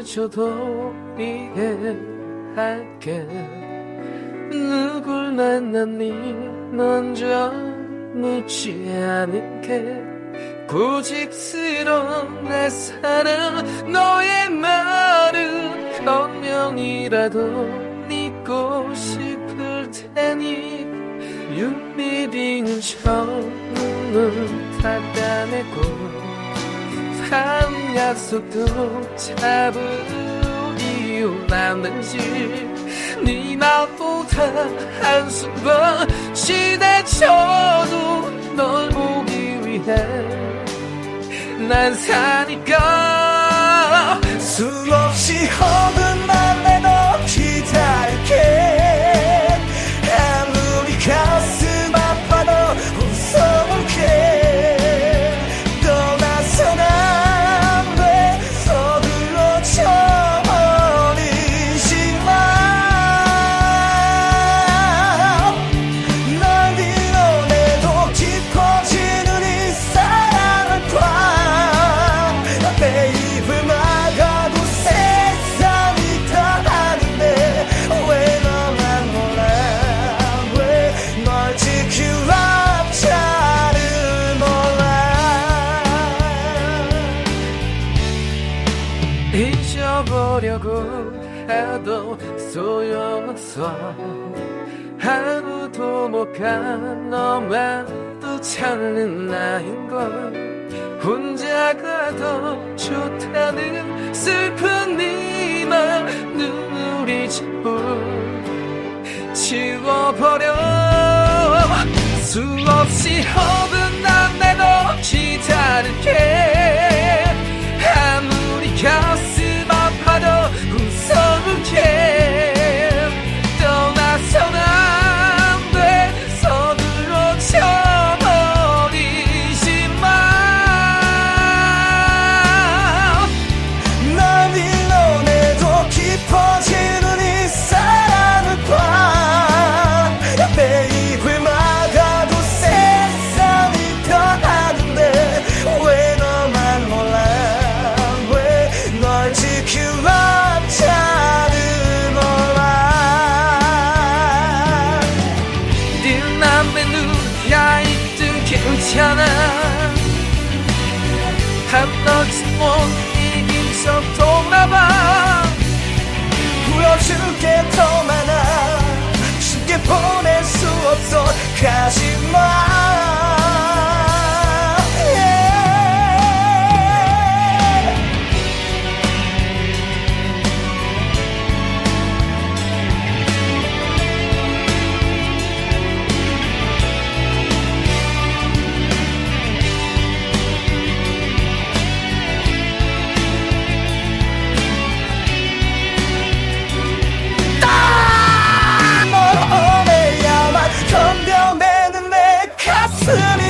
늦어도 이해할게. 누굴 만났니? 먼저 묻지 않을게. 고집스러운 내 사랑 너의 말은 변명이라도 믿고 싶을 테니. 윤미리는 처음은 닫아내고 한 약속도 잡을 이유라는지 네 말보다 한숨만 시대쳐도 널 보기 위해 난 사니까 보려고 해도 소용없어. 하루도 못가 너만 또 찾는 나인걸. 혼자가 더 좋다는 슬픈 네말 눈물이 자꾸 지워버려. 수없이 허분 괜찮아 한너지 못 이기서 돌아봐 보여줄게 더 많아. 쉽게 보낼 수 없어. sunny